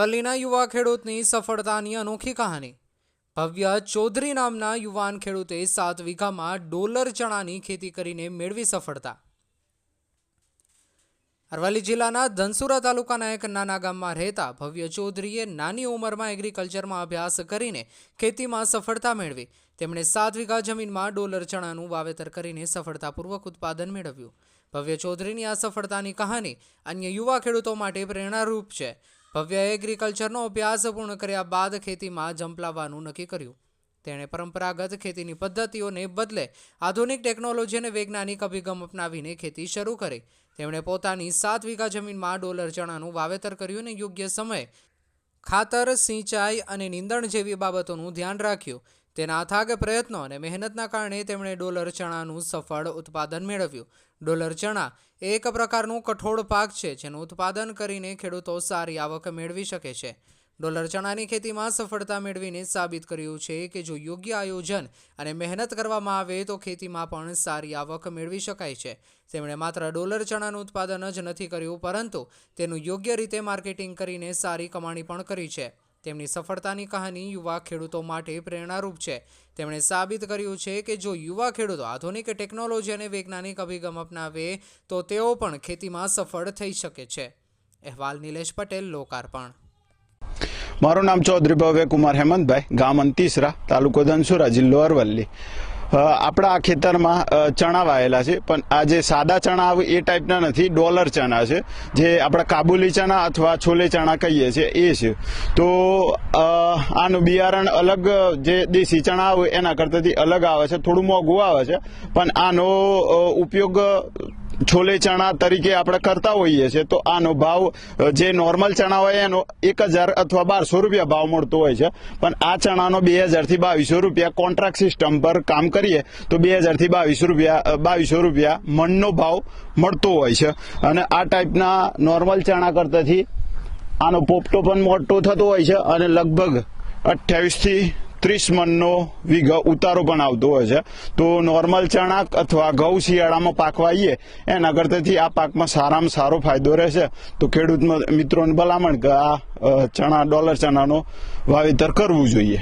અરવલ્લીના યુવા ખેડૂતની સફળતાની અનોખી કહાની. ભવ્ય ચૌધરી નામના યુવાન ખેડૂતે સાત વીઘામાં ડોલર ચણાની ખેતી કરીને મેળવી સફળતા. અરવલ્લી જિલ્લાના ધનસુરા તાલુકાના એક નાના ગામમાં રહેતા ભવ્ય ચૌધરીએ નાની ઉંમરમાં એગ્રીકલ્ચરમાં અભ્યાસ કરીને ખેતીમાં સફળતા મેળવી. તેમણે સાત વીઘા જમીનમાં ડોલર ચણાનું વાવેતર કરીને સફળતાપૂર્વક ઉત્પાદન મેળવ્યું. ભવ્ય ચૌધરીની આ સફળતાની કહાની અન્ય યુવા ખેડૂતો માટે પ્રેરણારૂપ છે. ભવ્ય એગ્રીકલ્ચરનો અભ્યાસ પૂર્ણ કર્યા બાદ ખેતીમાં ઝંપલાવવાનું નક્કી કર્યું. તેણે પરંપરાગત ખેતીની પદ્ધતિઓને બદલે આધુનિક ટેકનોલોજી અને વૈજ્ઞાનિક અભિગમ અપનાવીને ખેતી શરૂ કરી. તેમણે પોતાની સાત વીઘા જમીનમાં ડોલર ચણાનું વાવેતર કર્યું અને યોગ્ય સમયે ખાતર, સિંચાઈ અને નીંદણ જેવી બાબતોનું ધ્યાન રાખ્યું. તેના અથાગ પ્રયત્નો અને મહેનતના કારણે તેમણે ડોલર ચણાનું સફળ ઉત્પાદન મેળવ્યું. ડોલર ચણા એક પ્રકારનું કઠોળ પાક છે, જેનું ઉત્પાદન કરીને ખેડૂતો સારી આવક મેળવી શકે છે. ડોલર ચણાની ખેતીમાં સફળતા મેળવીને સાબિત કર્યું છે કે જો યોગ્ય આયોજન અને મહેનત કરવામાં આવે તો ખેતીમાં પણ સારી આવક મેળવી શકાય છે. તેમણે માત્ર ડોલર ચણાનું ઉત્પાદન જ નથી કર્યું, પરંતુ તેનું યોગ્ય રીતે માર્કેટિંગ કરીને સારી કમાણી પણ કરી છે. તેમની સફળતાની કહાની યુવા ખેડૂતો માટે પ્રેરણારૂપ છે. તેમણે સાબિત કર્યું છે કે જો યુવા ખેડૂતો આધુનિક ટેકનોલોજી અને વૈજ્ઞાનિક અભિગમ અપનાવે, તો તેઓ પણ ખેતીમાં સફળ થઈ શકે છે. અહેવાલ નિલેશ પટેલ, લોકાર્પણ. મારું નામ ચૌધરી ભવ્ય કુમાર હેમંતભાઈ. ગામ અંતિસરા, તાલુકો ધનસુરા, જિલ્લો અરવલ્લી. આપણા આ ખેતરમાં ચણા વાયેલા છે. પણ આ જે સાદા ચણા આવે એ ટાઈપના નથી, ડોલર ચણા છે. જે આપણા કાબુલી ચણા અથવા છોલે ચણા કહીએ છીએ એ છે. તો આનું બિયારણ અલગ, જે દેશી ચણા આવે એના કરતાંથી અલગ આવે છે, થોડું મોંઘું આવે છે. પણ આનો ઉપયોગ છોલે ચણા તરીકે આપણે કરતા હોઈએ છીએ. તો આનો ભાવ જે નોર્મલ ચણા હોય એનો એક હજાર અથવા બારસો રૂપિયા ભાવ મળતો હોય છે. પણ આ ચણાનો બે હજારથી બાવીસો રૂપિયા કોન્ટ્રાક્ટ સિસ્ટમ પર કામ કરીએ, તો બે હજારથી બાવીસ રૂપિયા બાવીસો રૂપિયા મણનો ભાવ મળતો હોય છે. અને આ ટાઈપના નોર્મલ ચણા કરતાથી આનો પોપટો પણ મોટો થતો હોય છે અને લગભગ અઠ્યાવીસથી ત્રીસ મનનો વીઘ ઉતારો પણ આવતો હોય છે. તો નોર્મલ ચણા અથવા ઘઉં શિયાળામાં પાકવા આવીએ એના કરતાથી આ પાકમાં સારામાં સારો ફાયદો રહેશે. તો ખેડૂત મિત્રોને ભલામણ કે આ ચણા, ડોલર ચણાનો વાવેતર કરવું જોઈએ.